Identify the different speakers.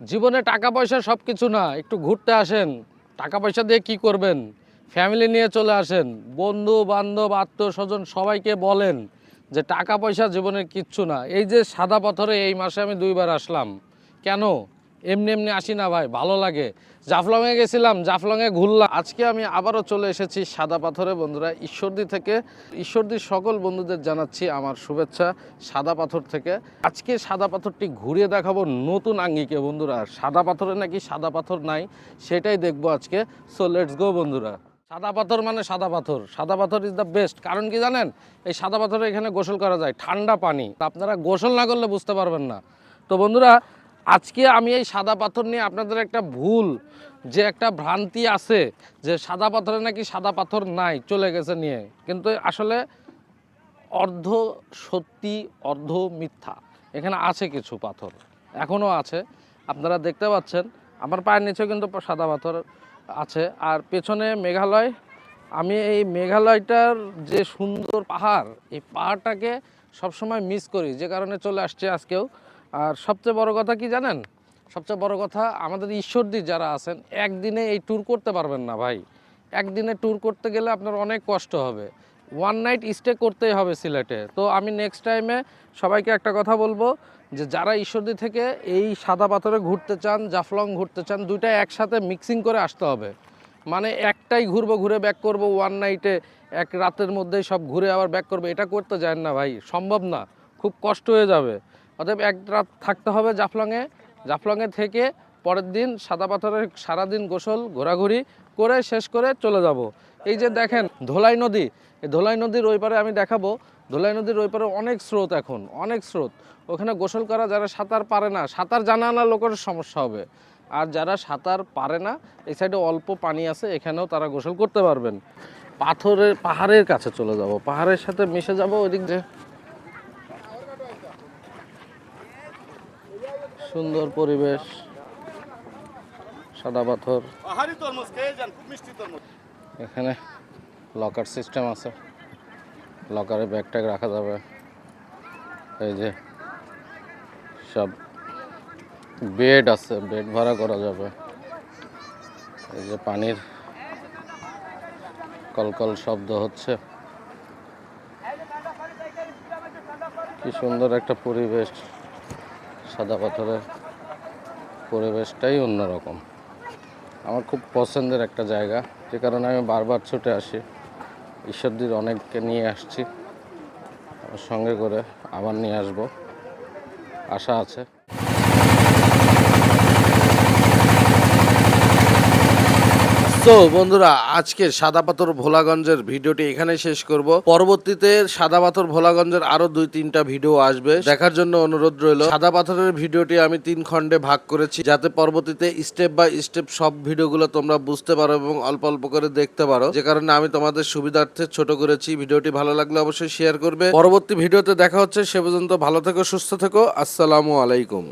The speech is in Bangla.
Speaker 1: জীবনে টাকা পয়সা সব কিছু না, একটু ঘুরতে আসেন। টাকা পয়সা দিয়ে কি করবেন? ফ্যামিলি নিয়ে চলে আসেন। বন্ধু, বান্ধব আত্মীয় স্বজন সবাইকে বলেন যে টাকা পয়সা জীবনের কিচ্ছু না। এই যে সাদা পাথরে এই মাসে আমি দুইবার আসলাম। কেন? এমনি এমনি আসি না ভাই, ভালো লাগে। জাফলংয়ে গেছিলাম, জাফলংয়ে ঘুরলাম। আজকে আমি আবারও চলে এসেছি সাদা পাথরে, বন্ধুরা। ঈশ্বরদী থেকে, ঈশ্বরদীর সকল বন্ধুদের জানাচ্ছি আমার শুভেচ্ছা সাদা পাথর থেকে। আজকে সাদা পাথরটি ঘুরিয়ে দেখাবো নতুন আঙ্গিকে, বন্ধুরা। সাদা পাথরে নাকি সাদা পাথর নাই, সেটাই দেখব আজকে। সো লেটস গো বন্ধুরা। সাদা পাথর মানে সাদা পাথর। সাদা পাথর ইজ দ্য বেস্ট কারণ কি জানেন? এই সাদা পাথরে এখানে গোসল করা যায়, ঠান্ডা পানি। আপনারা গোসল না করলে বুঝতে পারবেন না। তো, বন্ধুরা আজকে আমি এই সাদা পাথর নিয়ে আপনাদের একটা ভুল যে একটা ভ্রান্তি আছে যে সাদা পাথরে নাকি সাদা পাথর নাই, চলে গেছে নিয়ে। কিন্তু আসলে অর্ধ সত্যি, অর্ধ মিথ্যা। এখানে আছে কিছু পাথর এখনও আছে। আপনারা দেখতে পাচ্ছেন, আমার পায়ের নিচেও কিন্তু সাদা পাথর আছে। আর পেছনে মেঘালয়, আমি এই মেঘালয়টার যে সুন্দর পাহাড়, এই পাহাড়টাকে সবসময় মিস করি, যে কারণে চলে আসছে আজকেও। আর সবচেয়ে বড় কথা কি জানেন? সবচেয়ে বড় কথা আমাদের ঈশ্বরদী যারা আছেন, একদিনে এই ট্যুর করতে পারবেন না ভাই। একদিনে ট্যুর করতে গেলে আপনার অনেক কষ্ট হবে। ওয়ান নাইট স্টে করতেই হবে সিলেটে। তো আমি নেক্সট টাইমে সবাইকে একটা কথা বলব যে, যারা ঈশ্বরদী থেকে এই সাদা পাথরে ঘুরতে চান, জাফলং ঘুরতে চান দুইটা একসাথে মিক্সিং করে আসতে হবে। মানে একটাই ঘুরবো, ঘুরে ব্যাক করব ওয়ান নাইটে এক রাতের মধ্যেই সব ঘুরে আবার ব্যাক করব, এটা করতে যায় না ভাই, সম্ভব না। খুব কষ্ট হয়ে যাবে। অতএব এক রাত থাকতে হবে জাফলংয়ে। জাফলংয়ে থেকে পরের দিন সাদা পাথরের সারাদিন গোসল, ঘোরাঘুরি করে শেষ করে চলে যাব। এই যে দেখেন ধোলাই নদী, এই ধোলাই নদীর ওই পারে আমি দেখাবো। ধোলাই নদীর ওই পারে অনেক স্রোত এখন, অনেক স্রোত। ওখানে গোসল করা যারা সাঁতার পারে না, সাঁতার জানা না লোকের সমস্যা হবে। আর যারা সাঁতার পারে না, এই সাইডে অল্প পানি আছে, এখানেও তারা গোসল করতে পারবেন। পাথরের, পাহাড়ের কাছে চলে যাব, পাহাড়ের সাথে মিশে যাব ওইদিক যে সুন্দর পরিবেশ সাদা পাথর। এখানে লকার সিস্টেম আছে। লকারে ব্যাগ ট্যাগ রাখা যাবে। এই যে সব বেড আছে বেড ভাড়া করা যাবে। এই যে পানির কলকল শব্দ হচ্ছে। কি সুন্দর একটা পরিবেশ। সাদা পাথরের পরিবেশটাই অন্যরকম। আমার খুব পছন্দের একটা জায়গা, যে কারণে আমি বারবার ছুটে আসি। ঈশ্বরদীর অনেককে নিয়ে আসছি। সঙ্গে করে আবার নিয়ে আসব। আশা আছে। তো বন্ধুরা, আজকে সাদা পাথর ভোলাগঞ্জের ভিডিওটি এখানে শেষ করব। পরবর্তীতে সাদা পাথর ভোলাগঞ্জের আরও দুই তিনটা ভিডিও আসবে। দেখার জন্য অনুরোধ রইল। সাদা পাথরের ভিডিওটি আমি তিন খণ্ডে ভাগ করেছি, যাতে পরবর্তীতে স্টেপ বাই স্টেপ সব ভিডিওগুলো তোমরা বুঝতে পারো এবং অল্প অল্প করে দেখতে পারো। যে কারণে আমি তোমাদের সুবিধার্থে ছোট করেছি। ভিডিওটি ভালো লাগলে অবশ্যই শেয়ার করবে। পরবর্তী ভিডিওতে দেখা হচ্ছে। সে পর্যন্ত ভালো থেকো, সুস্থ থেকো। আসসালামু আলাইকুম।